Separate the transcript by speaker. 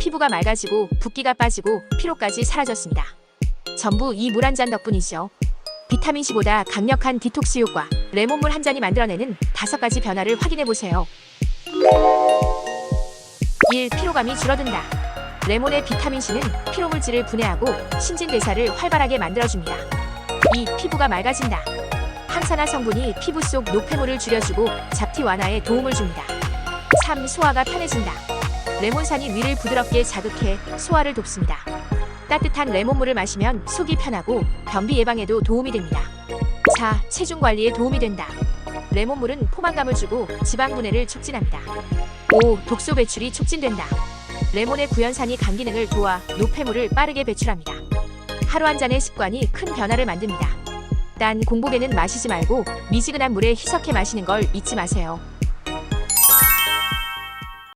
Speaker 1: 피부가 맑아지고 붓기가 빠지고 피로까지 사라졌습니다. 전부 이 물 한 잔 덕분이죠. 비타민C보다 강력한 디톡스 효과, 레몬물 한 잔이 만들어내는 다섯 가지 변화를 확인해 보세요. 1. 피로감이 줄어든다. 레몬의 비타민C는 피로물질을 분해하고 신진대사를 활발하게 만들어줍니다. 2. 피부가 맑아진다. 항산화 성분이 피부 속 노폐물을 줄여주고 잡티 완화에 도움을 줍니다. 3. 소화가 편해진다. 레몬산이 위를 부드럽게 자극해 소화를 돕습니다. 따뜻한 레몬물을 마시면 속이 편하고 변비 예방에도 도움이 됩니다. 4. 체중 관리에 도움이 된다. 레몬물은 포만감을 주고 지방 분해를 촉진합니다. 5. 독소 배출이 촉진된다. 레몬의 구연산이 간 기능을 도와 노폐물을 빠르게 배출합니다. 하루 한 잔의 습관이 큰 변화를 만듭니다. 단 공복에는 마시지 말고 미지근한 물에 희석해 마시는 걸 잊지 마세요.